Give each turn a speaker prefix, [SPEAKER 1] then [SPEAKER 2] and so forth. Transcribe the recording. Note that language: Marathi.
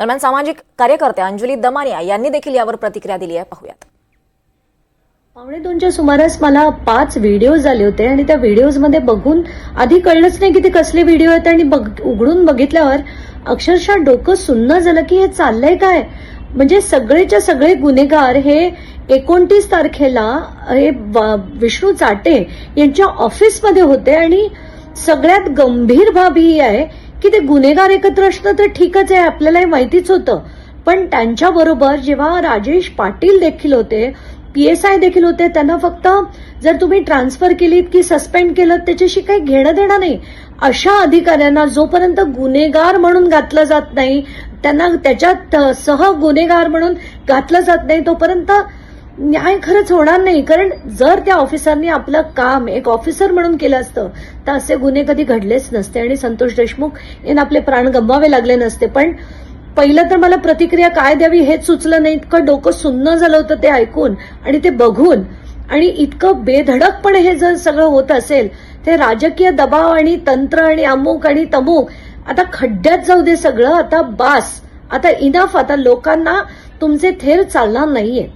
[SPEAKER 1] दरम्यान सामाजिक कार्यकर्त्या अंजली दमानिया यांनी देखील यावर प्रतिक्रिया दिली आहे. पाहूयात.
[SPEAKER 2] पावणे दोनच्या सुमारास मला पाच व्हिडिओज आले होते आणि त्या व्हिडिओजमध्ये बघून आधी कळलंच नाही की ते कसले व्हिडिओ आहेत आणि उघडून बघितल्यावर अक्षरशः डोकं सुन्न झालं की हे चाललंय काय? म्हणजे सगळेच्या सगळे गुन्हेगार हे एकोणतीस तारखेला हे विष्णू चाटे यांच्या ऑफिसमध्ये होते आणि सगळ्यात गंभीर बाब ही आहे की ते गुन्हेगार एकत्र असणं तर ठीकच आहे आपल्याला हे माहितीच होतं. पण त्यांच्याबरोबर जेव्हा राजेश पाटील देखील होते पीएसआय देखील होते त्यांना फक्त जर तुम्ही ट्रान्सफर केलीत की सस्पेंड केलं त्याच्याशी काही घेणं देणं नाही. अशा अधिकाऱ्यांना जोपर्यंत गुन्हेगार म्हणून घातलं जात नाही त्यांना त्याच्यात सह गुन्हेगार म्हणून घातलं जात नाही तोपर्यंत न्याय खरंच होणार नाही. कारण जर त्या ऑफिसरनी आपलं काम एक ऑफिसर म्हणून केलं असतं तर असे गुन्हे कधी घडलेच नसते. आणि संतोष देशमुख यांना आपले प्राण गमवावे लागले नसते. पण पहिलं तर मला प्रतिक्रिया काय द्यावी हेच सुचलं नाही. इतकं डोकं सुन्न झालं होतं ते ऐकून आणि ते बघून. आणि इतकं बेधडकपणे हे जर सगळं होत असेल ते राजकीय दबाव आणि तंत्र आणि अमुक आणि तमुक आता खड्ड्यात जाऊ दे सगळं. आता बास. आता इनफ आता लोकांना तुमचे थेर चालणार नाहीये.